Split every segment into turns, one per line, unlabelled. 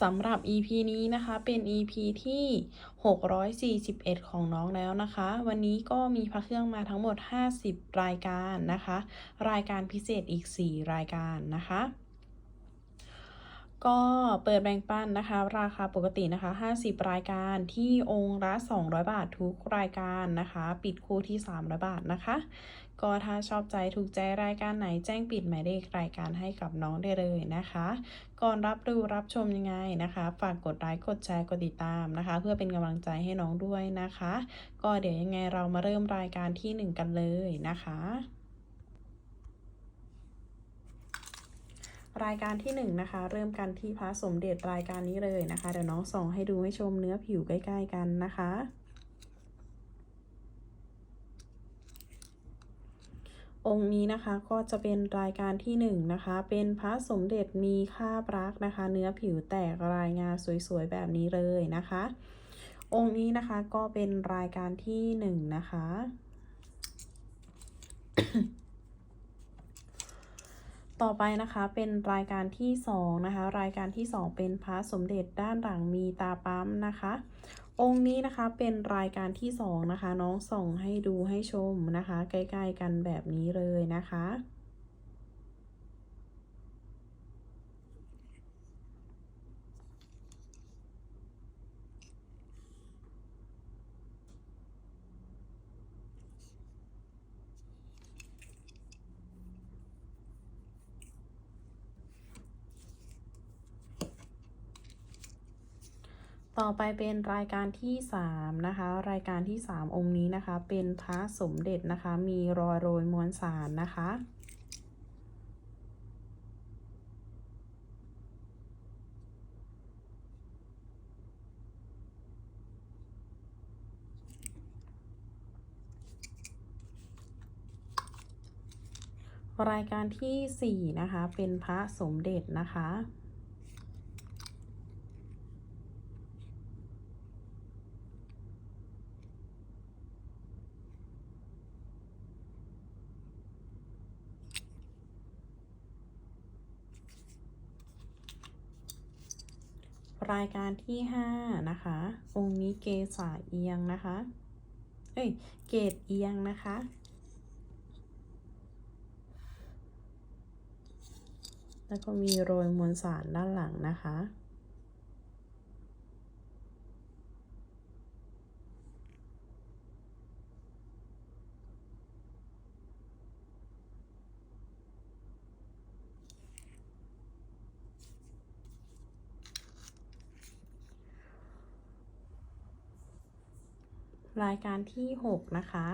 สำหรับ EP นี้นะคะ เป็น EP ที่ 641 ของน้องแล้วนะคะ วันนี้ก็มีพระเครื่องมาทั้งหมด 50 รายการนะคะ รายการพิเศษอีก 4 รายการนะคะ ก็เปิดแบ่งปันนะคะ ราคาปกตินะคะ 50 รายการที่องค์ละ 200 บาททุกรายการนะคะ ปิดคู่ที่ 300 บาทนะคะ ก็ถ้าชอบใจถูกใจรายการไหนแจ้งปิดหมายเลขรายการให้กับน้องได้เลยนะคะ ก่อนรับดูรับชมยังไงนะคะ ฝากกดไลค์กดแชร์กดติดตามนะคะ เพื่อเป็นกำลังใจให้น้องด้วยนะคะ ก็เดี๋ยวยังไงเรามาเริ่มรายการที่ 1 กันเลยนะคะรายการที่1นงนะคะเริ่มกันที่พระสมเด็จรายการนี้เลยนะคะ เดี๋ยวน้องส่องให้ดูให้ชมเนื้อผิวใกล้ ๆ กันนะคะ องค์นี้นะคะก็จะเป็นรายการที่1นงนะคะ เป็นพระสมเด็จมีคราบรักนะคะ เนื้อผิวแตกรายงาสวยๆแบบนี้เลยนะคะ องค์นี้นะคะก็เป็นรายการที่1นงนะคะ ต่อไปนะคะเป็นรายการที่2นะคะ รายการที่ 2 เป็นพระสมเด็จด้านหลังมีตาปั๊มนะคะ องค์นี้นะคะเป็นรายการที่ 2 นะคะ น้องส่องให้ดูให้ชมนะคะ ใกล้ ๆ กันแบบนี้เลยนะคะ ต่อไปเป็นรายการที่ 3 นะคะ รายการที่ 3 องค์นี้นะคะ เป็นพระสมเด็จนะคะ มีรอยโรยมวลสารนะคะ รายการที่ 4 นะคะ เป็นพระสมเด็จนะคะ รายการที่ 5 นะคะ องค์นี้เกษาเอียงนะคะ เอ้ย เกตเอียงนะคะ แล้วก็มีโรยมวลสารด้านหลังนะคะ รายการที่ 6 นะคะ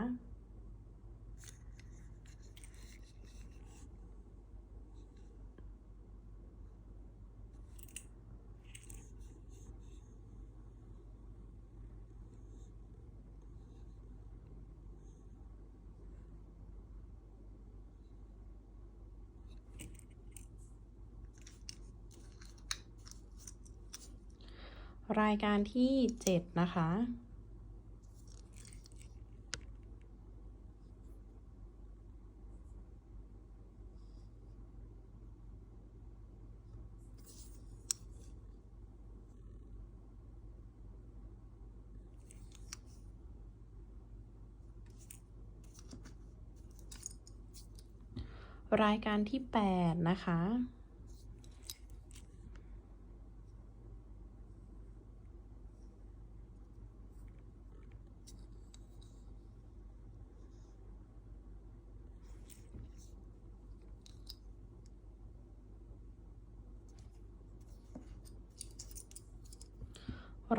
รายการที่ 7 นะคะ รายการที่ 8 นะคะ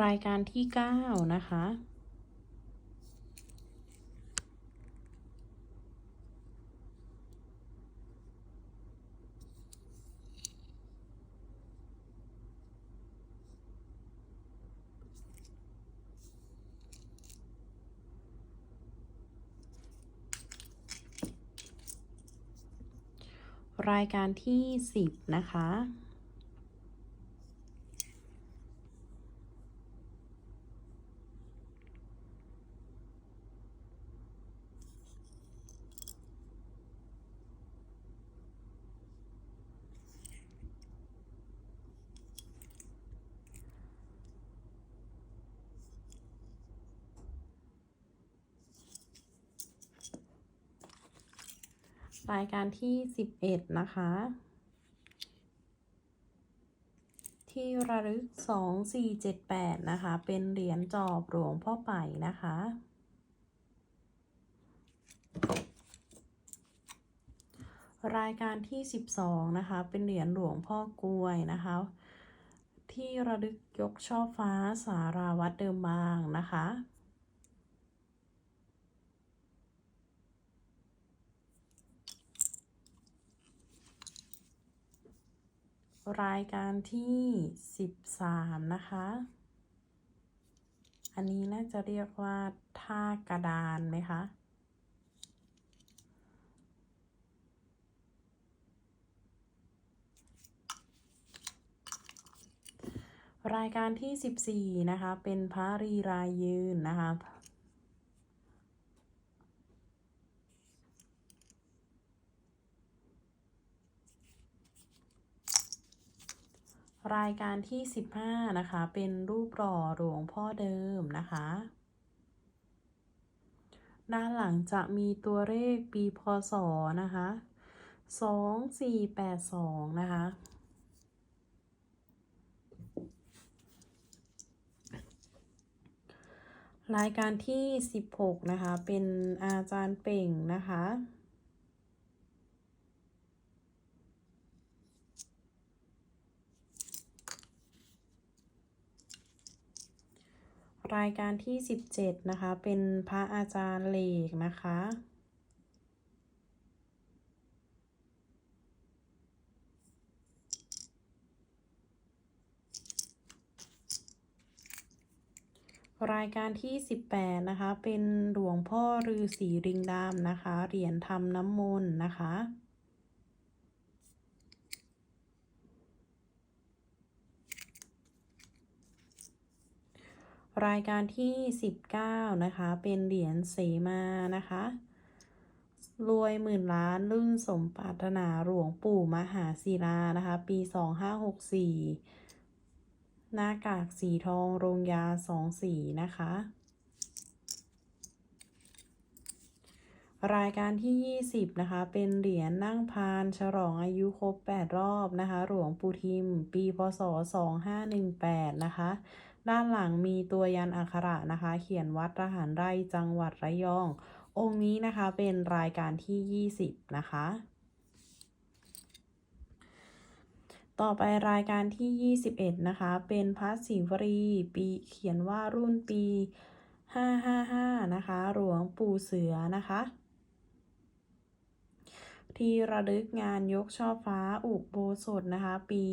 รายการที่ 9 นะคะ รายการที่ 10 นะคะ รายการที่11นะคะ ที่ระลึก2478นะคะ เป็นเหรียญจอบหลวงพ่อไป่นะคะรายการที่ 12 นะคะ เป็นเหรียญหลวงพ่อกลวยนะคะ ที่ระลึกยกช่อฟ้าสาราวัดเดิมบางนะคะ รายการที่13นะคะ อันนี้น่าจะเรียกว่าท่ากระดานไหมคะ รายการที่ 14 นะคะ เป็นพระรีรายยืนนะคะ รายการที่ 15 นะคะ เป็นรูปหล่อหลวงพ่อเดิมนะคะ ด้านหลังจะมีตัวเลขปีพศนะคะ2482 นะคะ รายการที่ 16 นะคะ เป็นอาจารย์เป่งนะคะ รายการที่ 17 นะคะ เป็นพระอาจารย์เหลกนะคะ รายการที่ 18 นะคะ เป็นหลวงพ่อฤาษีริงดำนะคะ เหรียญทำน้ำมนต์นะคะ รายการที่ 19 นะคะ เป็นเหรียญเสมานะคะ รวยหมื่นล้านรุ่นสมปรารถนาหลวงปู่มหาศิลานะคะ ปี 2564 หน้ากากสีทองโรงยาสองสีนะคะ รายการที่ 20 นะคะ เป็นเหรียญนั่งพานฉลองอายุครบ 8 รอบนะคะ หลวงปู่ทิม ปี พศ 2518 นะคะ ด้านหลังมีตัวยันอักขระนะคะ เขียนวัดระหารไร่จังหวัดระยอง องค์นี้นะคะเป็นรายการที่ 20 นะคะ ต่อไปรายการที่ 21 นะคะ เป็นพระศิวรีปีเขียนว่ารุ่นปี 555 นะคะ หลวงปู่เสือนะคะที่ระลึกงานยกช่อฟ้าอุโบสถนะคะ ปี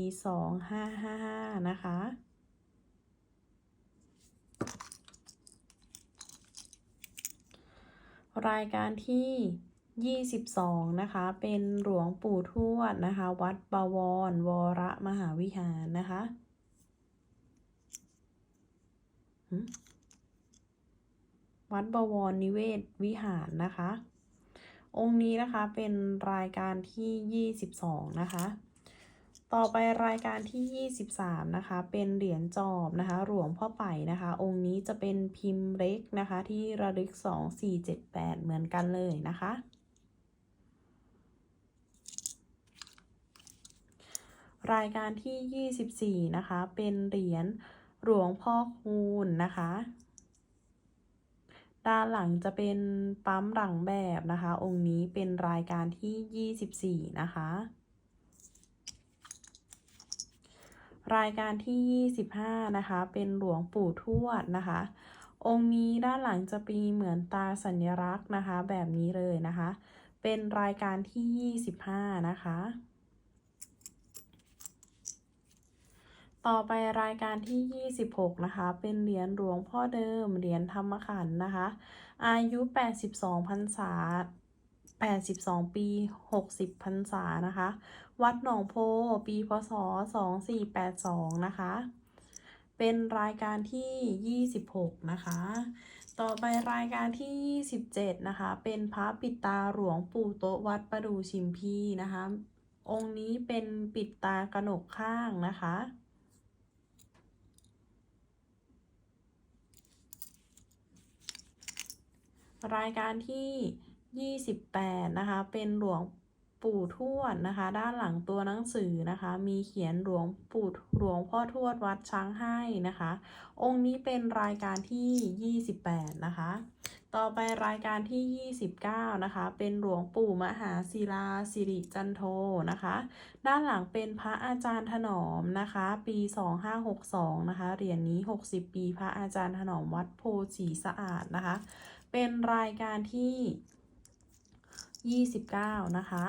2555 นะคะ รายการที่ 22 นะคะ เป็นหลวงปู่ทวดนะคะ วัดบวร วรมหาวิหารนะคะวัดบวรนิเวศวิหารนะคะ องค์นี้นะคะเป็นรายการที่ 22 นะคะ ต่อไปรายการที่ 23 นะคะ เป็นเหรียญจอบนะคะ หลวงพ่อไป่นะคะ องค์นี้จะเป็นพิมพ์เล็กนะคะ ที่ระลึก 2478 เหมือนกันเลยนะคะ รายการที่ 24 นะคะ เป็นเหรียญหลวงพ่อคูณนะคะ ด้านหลังจะเป็นปั๊มหลังแบบนะคะ องค์นี้เป็นรายการที่ 24 นะคะ รายการที่ 25 นะคะ เป็นหลวงปู่ทวดนะคะ องค์นี้ด้านหลังจะมีเหมือนตาสัญลักษณ์นะคะ แบบนี้เลยนะคะ เป็นรายการที่ 25 นะคะ ต่อไปรายการที่ 26 นะคะ เป็นเหรียญหลวงพ่อเดิม เหรียญธรรมขันธ์นะคะ อายุ 82พรรษา82 ปี 60พรรษานะคะ วัดหนองโพ ปี พศ 2482 นะคะ เป็นรายการที่ 26 นะคะ ต่อไปรายการที่ 27 นะคะ เป็นพระปิดตาหลวงปู่โตวัดประดูชิมพีนะคะ องค์นี้เป็นปิดตากระหนกข้างนะคะรายการที่ 28 นะคะ เป็นหลวง ปู่ทวดนะคะ ด้านหลังตัวหนังสือนะคะ มีเขียนหลวงปู่หลวงพ่อทวดวัดช้างให้นะคะ องค์นี้เป็นรายการที่ 28 นะคะ ต่อไปรายการที่ 29 นะคะ เป็นหลวงปู่มหาศิลาสิริจันโทนะคะ ด้านหลังเป็นพระอาจารย์ถนอมนะคะ ปี 2562 นะคะเหรียญนี้ 60 ปีพระอาจารย์ถนอมวัดโพสีสะอาดนะคะ เป็นรายการที่ 29 นะคะ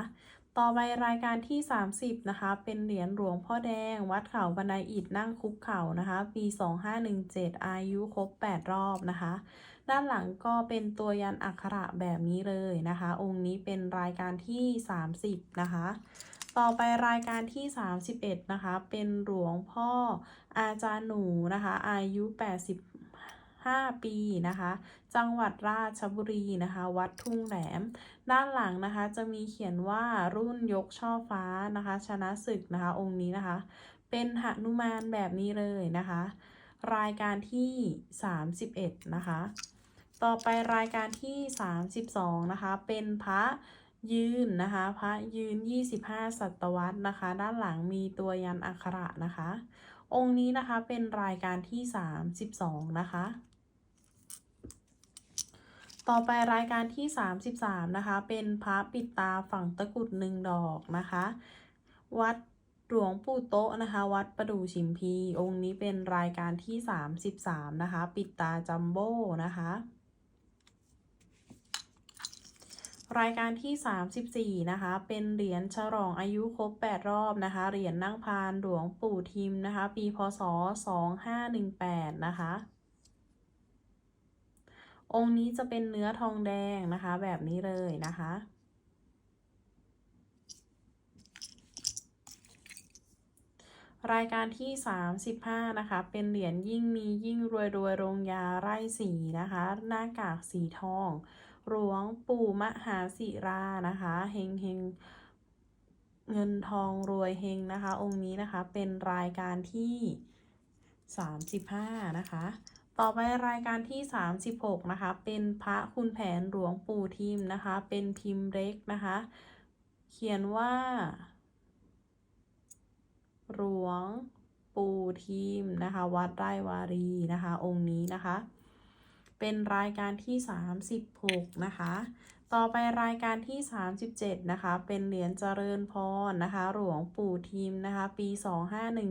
ต่อไปรายการที่ 30 นะคะ เป็นเหรียญหลวงพ่อแดง วัดเขาบันไดอิฐนั่งคุกเข่านะคะ ปี 2517 อายุครบ 8 รอบนะคะ ด้านหลังก็เป็นตัวยันอักขระแบบนี้เลยนะคะ องค์นี้เป็นรายการที่ 30 นะคะต่อไปรายการที่ 31 นะคะ เป็นหลวงพ่ออาจารย์หนูนะคะ อายุ 5 ปีนะคะ จังหวัดราชบุรีนะคะ วัดทุ่งแหลม ด้านหลังนะคะจะมีเขียนว่ารุ่นยกช่อฟ้านะคะ ชนะศึกนะคะ องค์นี้นะคะ เป็นหนุมานแบบนี้เลยนะคะ รายการที่ 31 นะคะ ต่อไปรายการที่ 32 นะคะ เป็นพระยืนนะคะ พระยืน 25 ศตวรรษนะคะ ด้านหลังมีตัวยันอักขระนะคะ องค์นี้นะคะเป็นรายการที่ 32 นะคะ ต่อไปรายการที่ 33 นะคะ เป็นพระปิดตาฝั่งตะกุดหนึ่งดอกนะคะ วัดหลวงปู่โต๊ะนะคะ วัดประดูชิมพี องค์นี้เป็นรายการที่ 33 นะคะ ปิดตาจัมโบ้นะคะ รายการที่ 34 นะคะ เป็นเหรียญฉลองอายุครบ 8 รอบนะคะ เหรียญนั่งพานหลวงปู่ทิมนะคะ ปีพศ 2518 นะคะ องค์นี้จะเป็นเนื้อทองแดงนะคะ แบบนี้เลยนะคะ รายการที่ 35 นะคะ เป็นเหรียญยิ่งมียิ่งรวยรวยโรงยาไร่สีนะคะ หน้ากากสีทอง หลวงปู่มหาศิรานะคะเฮงเฮงเงินทองรวยเฮงนะคะ องค์นี้นะคะเป็นรายการที่ 35 นะคะ ต่อไปรายการที่ 36 นะคะ เป็นพระคุณแผนหลวงปู่ทิมนะคะ เป็นพิมพ์เล็กนะคะ เขียนว่า หลวงปู่ทิมนะคะ วัดไร่วารีนะคะ องค์นี้นะคะ เป็นรายการที่ 36 นะคะ ต่อไปรายการที่ 37 นะคะ เป็นเหรียญเจริญพรนะคะ หลวงปู่ทิมนะคะ ปี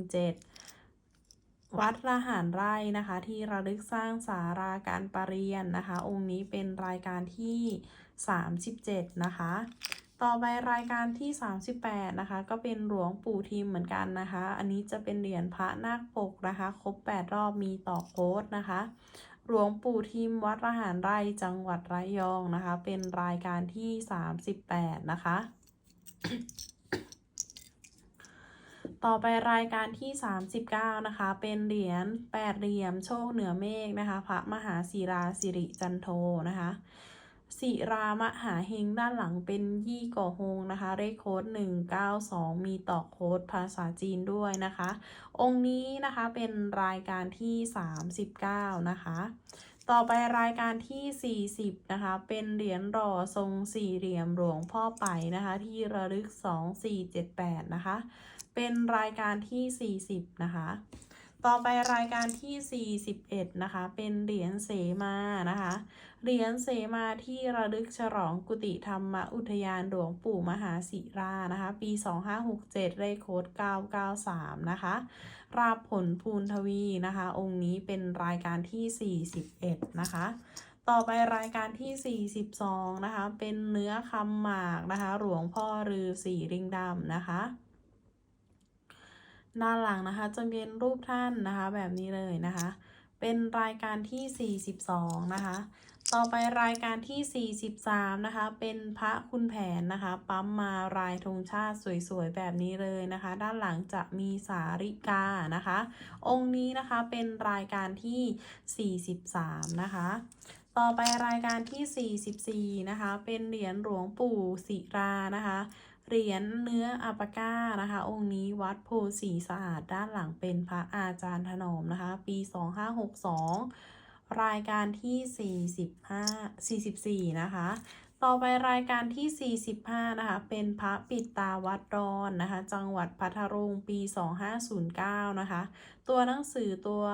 2517 วัดระหารไร่นะคะ ที่ระลึกสร้างสาราการประเรียนนะคะ องค์นี้เป็นรายการที่ 37 นะคะ ต่อไปรายการที่ 38 นะคะ ก็เป็นหลวงปู่ทิมเหมือนกันนะคะ อันนี้จะเป็นเหรียญพระนาคปกนะคะ ครบ 8 รอบมีต่อโค้ดนะคะ หลวงปู่ทิมวัดระหารไร่จังหวัดระยองนะคะ เป็นรายการที่ 38 นะคะ ต่อไปรายการที่ 39 นะคะ เป็นเหรียญแปดเหลี่ยมโชคเหนือเมฆนะคะ พระมหาศิราสิริจันโทนะคะศิรามหาเฮงด้านหลังเป็นยี่ก่อฮงนะคะ เลขโค้ด192 มีต่อโค้ดภาษาจีนด้วยนะคะ องค์นี้นะคะเป็นรายการที่ 39 นะคะ ต่อไปรายการที่ 40 นะคะ เป็นเหรียญหล่อทรงสี่เหลี่ยมหลวงพ่อไปนะคะ ที่ระลึก 2478 นะคะ เป็นรายการที่ 40 นะคะ ต่อไปรายการที่ 41 นะคะ เป็นเหรียญเสมานะคะ เหรียญเสมาที่ระลึกฉลองกุฏิธรรมอุทยานหลวงปู่มหาศิรานะคะ ปี 2567 เลขโค้ด993 นะคะ ราบผลภูนทวีนะคะ องค์นี้เป็นรายการที่ 41 นะคะต่อไปรายการที่ 42 นะคะ เป็นเนื้อคำหมากนะคะ หลวงพ่อฤาษีลิงดำนะคะ ด้านหลังนะคะ จะเป็นรูปท่านนะคะ แบบนี้เลยนะคะ เป็นรายการที่ 42 นะคะ ต่อไปรายการที่ 43 นะคะ เป็นพระคุณแผนนะคะ ปั๊มมารายธงชาติสวยๆ แบบนี้เลยนะคะ ด้านหลังจะมีสาริกานะคะ องค์นี้นะคะเป็นรายการที่ 43 นะคะต่อไปรายการที่ 44 นะคะ เป็นเหรียญหลวงปู่ศิรานะคะ เหรียญเนื้ออัปก้านะคะ องค์นี้วัดโพสีสะอาดด้านหลังเป็นพระอาจารย์ถนอมนะคะ ปี 2562 รายการที่ 45 44 นะคะ ต่อไปรายการที่ 45 นะคะ เป็นพระปิดตาวัดดอนนะคะ จังหวัดพัทลุงปี 2509 นะคะ ตัวหนังสือตัว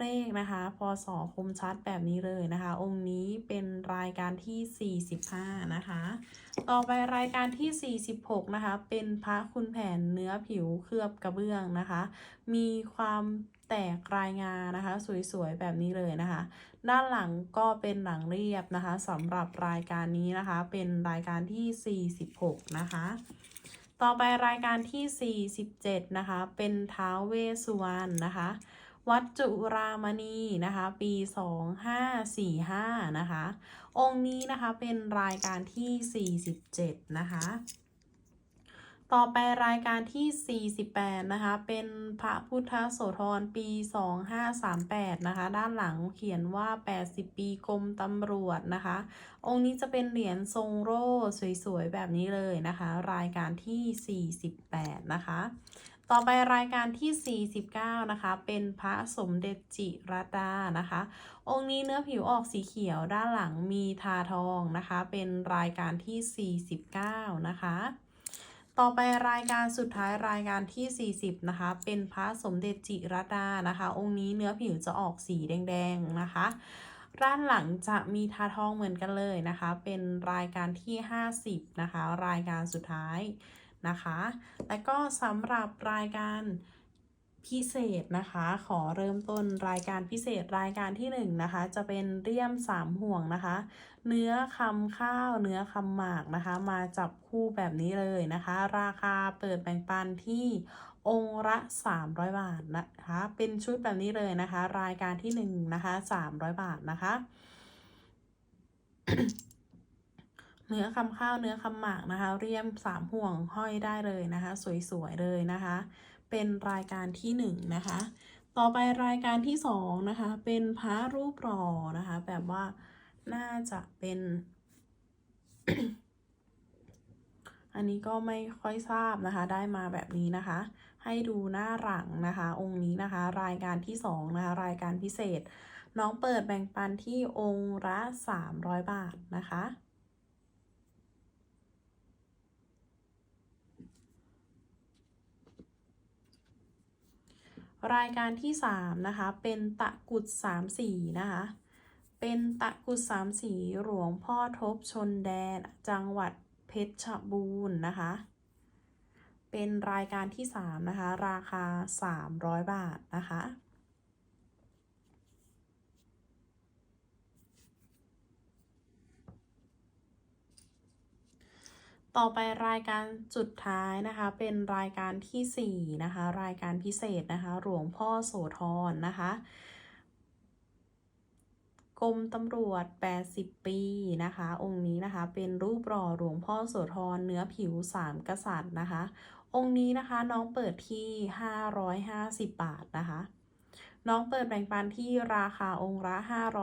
เลขนะคะพศคมชัดแบบนี้เลยนะคะ องค์นี้เป็นรายการที่ 45 นะคะ ต่อไปรายการที่ 46 นะคะ เป็นพระคุณแผนเนื้อผิวเคลือบกระเบื้องนะคะ มีความแตกรายงานนะคะ สวยๆ แบบนี้เลยนะคะ ด้านหลังก็เป็นหลังเรียบนะคะสำหรับรายการนี้นะคะ เป็นรายการที่ 46 นะคะต่อไปรายการที่ 47 นะคะ เป็นท้าวเวสสุวรรณนะคะ วัดจุรามณีนะคะ ปี 2545 นะคะ องค์นี้นะคะเป็นรายการที่ 47 นะคะ ต่อไปรายการที่ 48 นะคะ เป็นพระพุทธโสธรปี 2538 นะคะ ด้านหลังเขียนว่า 80 ปีกรมตำรวจนะคะ องค์นี้จะเป็นเหรียญทรงโร่สวยๆ แบบนี้เลยนะคะ รายการที่ 48 นะคะ ต่อไปรายการที่ 49 นะคะ เป็นพระสมเด็จจิรดานะคะ องค์นี้เนื้อผิวออกสีเขียวด้านหลังมีทาทองนะคะ เป็นรายการที่ 49 นะคะ ต่อไปรายการสุดท้ายรายการที่ 40 นะคะ เป็นพระสมเด็จจิรดานะคะ องค์นี้เนื้อผิวจะออกสีแดงๆนะคะด้านหลังจะมีทาทองเหมือนกันเลยนะคะ เป็นรายการที่ 50 นะคะ รายการสุดท้าย นะคะ และก็สำหรับรายการพิเศษนะคะ ขอเริ่มต้นรายการพิเศษรายการที่1นะคะ จะเป็นเลี่ยม3ห่วงนะคะ เนื้อคำข้าวเนื้อคำหมากนะคะ มาจับคู่แบบนี้เลยนะคะ ราคาเปิดแบ่งปันที่องค์ละ 300 บาทนะคะ เป็นชุดแบบนี้เลยนะคะ รายการที่1นะคะ300 บาทนะคะ เนื้อคำข้าวเนื้อคำหมากนะคะ เรียมสามห่วงห้อยได้เลยนะคะ สวยๆเลยนะคะ เป็นรายการที่หนึ่งนะคะ ต่อไปรายการที่สองนะคะ เป็นพระรูปหล่อนะคะ แบบว่าน่าจะเป็น อันนี้ก็ไม่ค่อยทราบนะคะ ได้มาแบบนี้นะคะ ให้ดูหน้าหลังนะคะ องค์นี้นะคะ รายการที่สองนะคะ รายการพิเศษ น้องเปิดแบ่งปันที่องค์ละ300 บาทนะคะ รายการที่ 3 นะคะ เป็นตะกุดสามสีนะคะ เป็นตะกุดสามสีหลวงพ่อทบชนแดน จังหวัดเพชรบูรณ์นะคะ เป็นรายการที่ 3 นะคะ ราคา 300 บาทนะคะ ต่อไปรายการสุดท้ายนะคะ เป็นรายการที่4นะคะ รายการพิเศษนะคะ หลวงพ่อโสธรนะคะกรมตำรวจ 80 ปีนะคะ องค์นี้นะคะเป็นรูปหล่อหลวงพ่อโสธรเนื้อผิว 3 กษัตริย์นะคะ องค์นี้นะคะน้องเปิดที่ 550 บาทนะคะ น้องเปิดแบ่งปันที่ราคาองค์ละ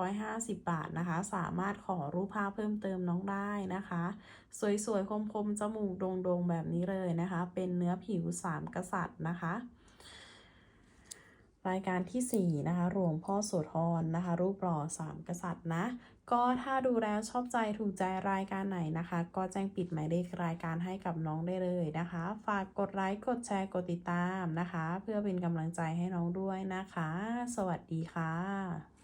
550 บาทนะคะ สามารถขอรูปภาพเพิ่มเติมน้องได้นะคะ สวยๆ คมๆ จมูกโด่งๆ แบบนี้เลยนะคะ เป็นเนื้อผิว 3 กษัตริย์นะคะ รายการที่ 4 นะคะ หลวงพ่อโสธรนะคะ รูปหล่อ 3 กษัตริย์นะ ก็ถ้าดูแล้วชอบใจถูกใจรายการไหนนะคะ ก็แจ้งปิดหมายเลขรายการให้กับน้องได้เลยนะคะ ฝากกดไลค์กดแชร์กดติดตามนะคะ เพื่อเป็นกำลังใจให้น้องด้วยนะคะ สวัสดีค่ะ